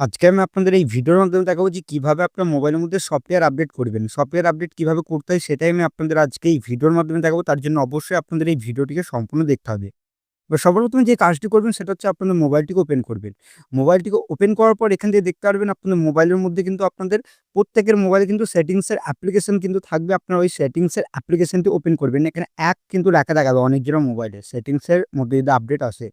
আজকে আমি আপনাদের এই ভিডিওর মাধ্যমে দেখাবো যে কীভাবে আপনার মোবাইলের মধ্যে সফটওয়্যার আপডেট করবেন। সফটওয়্যার আপডেট কীভাবে করতে হয় সেটাই আমি আপনাদের আজকে এই ভিডিওর মাধ্যমে দেখাবো। তার জন্য অবশ্যই আপনাদের এই ভিডিওটিকে সম্পূর্ণ দেখতে হবে। এবার সবার প্রথমে যে কাজটি করবেন সেটা হচ্ছে আপনাদের মোবাইলটিকে ওপেন করবেন। মোবাইলটিকে ওপেন করার পর এখান থেকে দেখতে পারবেন আপনাদের মোবাইলের মধ্যে কিন্তু আপনাদের প্রত্যেকের মোবাইলে কিন্তু সেটিংসের অ্যাপ্লিকেশন কিন্তু থাকবে। আপনারা ওই সেটিংসের অ্যাপ্লিকেশনটি ওপেন করবেন। এখানে এক কিন্তু লেখা দেখাবে অনেকজনের মোবাইলে সেটিংসের মধ্যে যদি আপডেট আসে।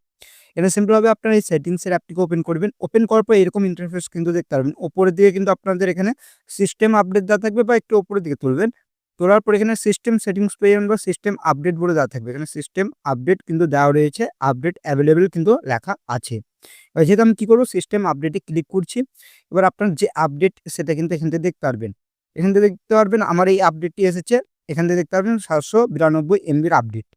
এখানে সিম্পলভাবে আপনারা এই সেটিংসের অ্যাপটিকে ওপেন করবেন। ওপেন করার পর এরকম ইন্টারফেস কিন্তু দেখতে পারবেন। উপরের দিকে কিন্তু আপনাদের এখানে সিস্টেম আপডেট দেওয়া থাকবে বা একটু ওপরের দিকে তুলবেন। তোলার পর এখানে সিস্টেম সেটিংস পেয়ে যাবেন বা সিস্টেম আপডেট বলে দেওয়া থাকবে। এখানে সিস্টেম আপডেট কিন্তু দেওয়া রয়েছে। আপডেট অ্যাভেলেবেল কিন্তু লেখা আছে। এবার যেহেতু আমি কী করব সিস্টেম আপডেটে ক্লিক করছি। এবার আপনার যে আপডেট সেটা কিন্তু এখান থেকে দেখতে পারবেন। এখান থেকে দেখতে পারবেন, আমার এই আপডেটটি এসেছে। এখান থেকে দেখতে পারবেন 792 এমবির আপডেট।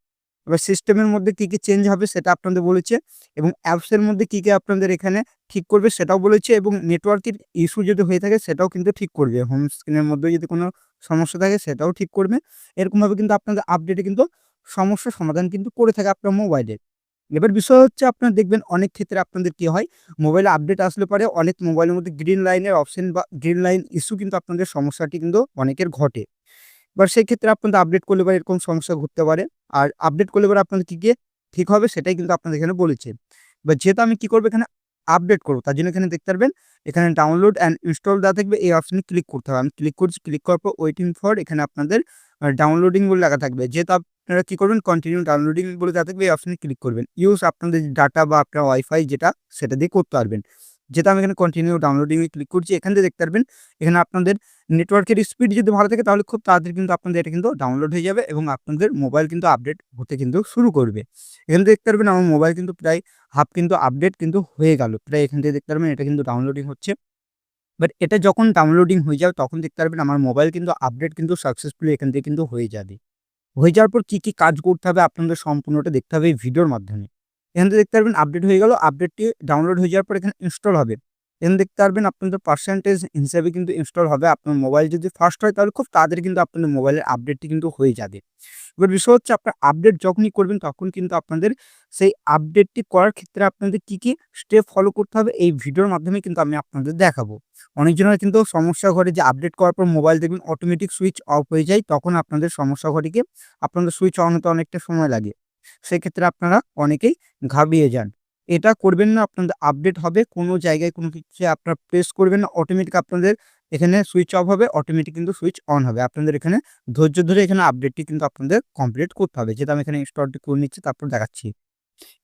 এবার সিস্টেমের মধ্যে কি, কি চেঞ্জ হবে সেটা আপনাদের বলেছে এবং অ্যাপসের মধ্যে কি, কি আপনাদের এখানে ঠিক করবে সেটাও বলেছে এবং নেটওয়ার্কের ইস্যু যদি হয়ে থাকে সেটাও কিন্তু ঠিক করবে। হোম স্ক্রিনের মধ্যে যদি কোনো সমস্যা থাকে সেটাও ঠিক করবে। এরকমভাবে কিন্তু আপনাদের আপডেটে কিন্তু সমস্যার সমাধান কিন্তু করে থাকে আপনার মোবাইলের। এবার বিষয় হচ্ছে আপনারা দেখবেন অনেক ক্ষেত্রে আপনাদের কি হয় মোবাইলে আপডেট আসলে পরে অনেক মোবাইলের মধ্যে গ্রিন লাইনের অপশন বা গ্রিন লাইন ইস্যু কিন্তু আপনাদের সমস্যাটি কিন্তু অনেকের ঘটে। এবার সেই ক্ষেত্রে আপনাদের আপডেট করলে পরে এরকম সমস্যা ঘটতে পারে। আর আপডেট করলে পরে আপনাদের কী কি ঠিক হবে সেটাই কিন্তু আপনাদের এখানে বলেছে। এবার যেহেতু আমি কী করব এখানে আপডেট করব, তার জন্য এখানে দেখতে পারবেন, এখানে ডাউনলোড অ্যান্ড ইনস্টল দেওয়া থাকবে, এই অপশনে ক্লিক করতে হবে। আমি ক্লিক করছি ক্লিক করার পর ওয়েটিং ফর এখানে আপনাদের ডাউনলোডিং বলে লেখা থাকবে। যেহেতু আপনারা কী করবেন কন্টিনিউ ডাউনলোডিং বলে দেওয়া থাকবে, এই অপশনে ক্লিক করবেন। ইউজ আপনাদের ডাটা বা আপনার ওয়াইফাই যেটা, সেটা দিয়ে করতে পারবেন। যেহেতু আমি এখানে কন্টিনিউ ডাউনলোডিং এ ক্লিক করছি, এখান থেকে দেখতে পারবেন, এখানে আপনাদের নেটওয়ার্কের স্পিড যদি ভালো থাকে তাহলে খুব তাড়াতাড়ি কিন্তু আপনাদের এটা কিন্তু ডাউনলোড হয়ে যাবে এবং আপনাদের মোবাইল কিন্তু আপডেট হতে কিন্তু শুরু করবে। এখানে দেখতে পারবেন আমার মোবাইল কিন্তু প্রায় হাফ কিন্তু আপডেট কিন্তু হয়ে গেল। প্রায় এখান থেকে দেখতে পারবেন এটা কিন্তু ডাউনলোডিং হচ্ছে। বাট এটা যখন ডাউনলোডিং হয়ে যাবে তখন দেখতে পারবেন আমার মোবাইল কিন্তু আপডেট কিন্তু সাকসেসফুলি এখান থেকে কিন্তু হয়ে যাবে। হয়ে যাওয়ার পর কী কী কাজ করতে হবে আপনাদের সম্পূর্ণটা দেখতে হবে এই ভিডিওর মাধ্যমে। এখান থেকে দেখতে পারবেন আপডেট হয়ে গেল। আপডেটটি ডাউনলোড হয়ে যাওয়ার পর এখানে ইনস্টল হবে। এখানে দেখতে পারবেন আপনাদের পার্সেন্টেজ হিসাবে কিন্তু ইনস্টল হবে। আপনার মোবাইল যদি ফার্স্ট হয় তাহলে খুব তাড়াতাড়ি কিন্তু আপনাদের মোবাইলের আপডেটটি কিন্তু হয়ে যাবে। এবার বিষয় হচ্ছে আপনার আপডেট যখনই করবেন তখন কিন্তু আপনাদের সেই আপডেটটি করার ক্ষেত্রে আপনাদের কি, কি স্টেপ ফলো করতে হবে এই ভিডিওর মাধ্যমে কিন্তু আমি আপনাদের দেখাবো। অনেকজনের কিন্তু সমস্যা ঘটে যে আপডেট করার পর মোবাইল দেখবেন অটোমেটিক সুইচ অফ হয়ে যায় তখন আপনাদের সমস্যা ঘটে কি আপনাদের সুইচ অন হতে অনেকটা সময় লাগে। সেক্ষেত্রে আপনারা অনেকেই ঘাবিয়ে যান। এটা করবেন না আপনাদের আপডেট হবে কোনো জায়গায় কোনো কিছু আপনারা প্রেস করবেন না অটোমেটিক আপনাদের এখানে সুইচ অফ হবে অটোমেটিক কিন্তু সুইচ অন হবে। আপনাদের এখানে ধৈর্য ধরে এখানে আপডেটটি কিন্তু আপনাদের কমপ্লিট করতে হবে। যেটা আমি এখানে ইনস্টলটি করে নিচ্ছি তারপর দেখাচ্ছি।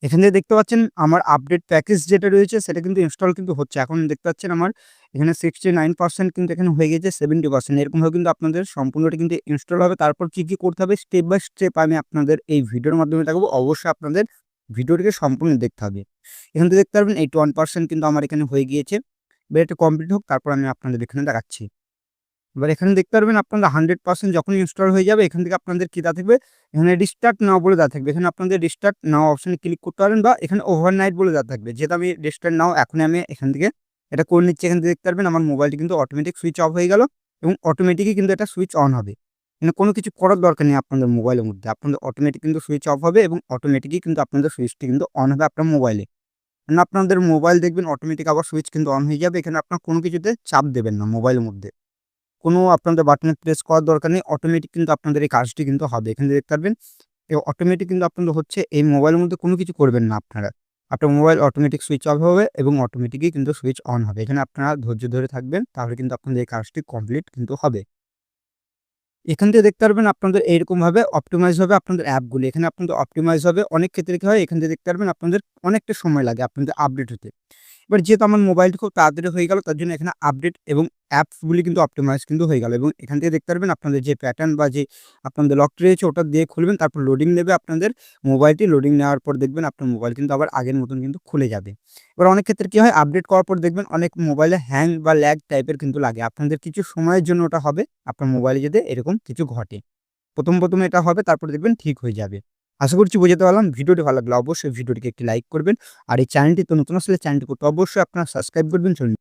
এখান দেখতে পাচ্ছেন আমার আপডেট প্যাকেজ যেটা রয়েছে সেটা কিন্তু ইনস্টল কিন্তু হচ্ছে। এখন দেখতে পাচ্ছেন আমার এখানে 69% কিন্তু এখানে হয়ে গেছে 70% এরকমভাবে কিন্তু আপনাদের সম্পূর্ণটা কিন্তু ইনস্টল হবে। তারপর কি, কী করতে হবে স্টেপ বাই স্টেপ আমি আপনাদের এই ভিডিওর মাধ্যমে দেখাবো। অবশ্যই আপনাদের ভিডিওটিকে সম্পূর্ণ দেখতে হবে। এখান থেকে দেখতে পারবেন 81% কিন্তু আমার এখানে হয়ে গিয়েছে। এবার এটা কমপ্লিট হোক, তারপর আমি আপনাদের এখানে দেখাচ্ছি। এবার এখানে দেখতে পারবেন আপনাদের 100% যখনই ইনস্টল হয়ে যাবে, এখান থেকে আপনাদের কী দেওয়া থাকবে এখানে রিস্টার্ট নাও বলে দেওয়া থাকবে। এখানে আপনাদের রিস্টার্ট নাও অপশানে ক্লিক করতে পারবেন বা এখানে ওভারনাইট বলে দেওয়া থাকবে। যেহেতু আমি রিস্টার্ট নাও এখনই আমি এখান থেকে এটা করে নিচ্ছি। এখান থেকে দেখতে পারবেন আমার মোবাইলটি কিন্তু অটোমেটিক সুইচ অফ হয়ে গেল এবং অটোমেটিকই কিন্তু এটা সুইচ অন হবে। মানে কোনো কিছু করার দরকার নেই আপনাদের মোবাইলের মধ্যে। আপনাদের অটোমেটিক কিন্তু সুইচ অফ হবে এবং অটোমেটিকই কিন্তু আপনাদের সুইচটি কিন্তু অন হবে আপনার মোবাইলে। মানে আপনাদের মোবাইল দেখবেন অটোমেটিক আবার সুইচ কিন্তু অন হয়ে যাবে। এখানে আপনার কোনো কিছুতে চাপ দেবেন না মোবাইলের মধ্যে। কোনো আপনাদের বাটনে প্রেস করার দরকার নেই। অটোমেটিক কিন্তু আপনাদের এই কাজটি কিন্তু হবে। এখানে দেখতে পারবেন, এ অটোমেটিক কিন্তু আপনাদের হচ্ছে এই মোবাইলের মধ্যে কোনো কিছু করবেন না আপনারা। আপনার মোবাইল অটোমেটিক সুইচ অফ হবে এবং অটোমেটিকই কিন্তু সুইচ অন হবে। এখানে আপনারা ধৈর্য ধরে থাকবেন, তাহলে কিন্তু আপনাদের এই কাজটি কমপ্লিট কিন্তু হবে। এখান থেকে দেখতে পারবেন আপনাদের এইরকমভাবে অপটিমাইজ হবে আপনাদের অ্যাপগুলি। এখানে আপনাদের অপটিমাইজ হবে। অনেক ক্ষেত্রে কী হয় এখান থেকে দেখতে পারবেন আপনাদের অনেকটা সময় লাগে আপনাদের আপডেট হতে। এবার যেহেতু আমার মোবাইলটি খুব তাড়াতাড়ি হয়ে গেল তার জন্য এখানে আপডেট এবং অ্যাপসগুলি কিন্তু অপটিমাইজ কিন্তু হয়ে গেল এবং এখান থেকে দেখতে পারবেন আপনাদের যে প্যাটার্ন বা যে আপনাদের লকটি রয়েছে ওটা দিয়ে খুলবেন তারপর লোডিং নেবে আপনাদের মোবাইলটি। লোডিং নেওয়ার পর দেখবেন আপনার মোবাইল কিন্তু আবার আগের মতন কিন্তু খুলে যাবে। এবার অনেক ক্ষেত্রে কী হয় আপডেট করার পর দেখবেন অনেক মোবাইলে হ্যাং বা ল্যাগ টাইপের কিন্তু লাগে। আপনাদের কিছু সময়ের জন্য ওটা হবে আপনার মোবাইলে যদি এরকম কিছু ঘটে। ১ম, ১ম এটা হবে তারপর দেখবেন ঠিক হয়ে যাবে। আশা করছি বোঝাতে পারলাম। ভিডিওটি ভালো লাগলে অবশ্যই ভিডিওটিকে একটি লাইক করবেন। আর এই চ্যানেলটি তো নতুন আসলে চ্যানেলটি করতে অবশ্যই আপনারা সাবস্ক্রাইব করবেন। চলুন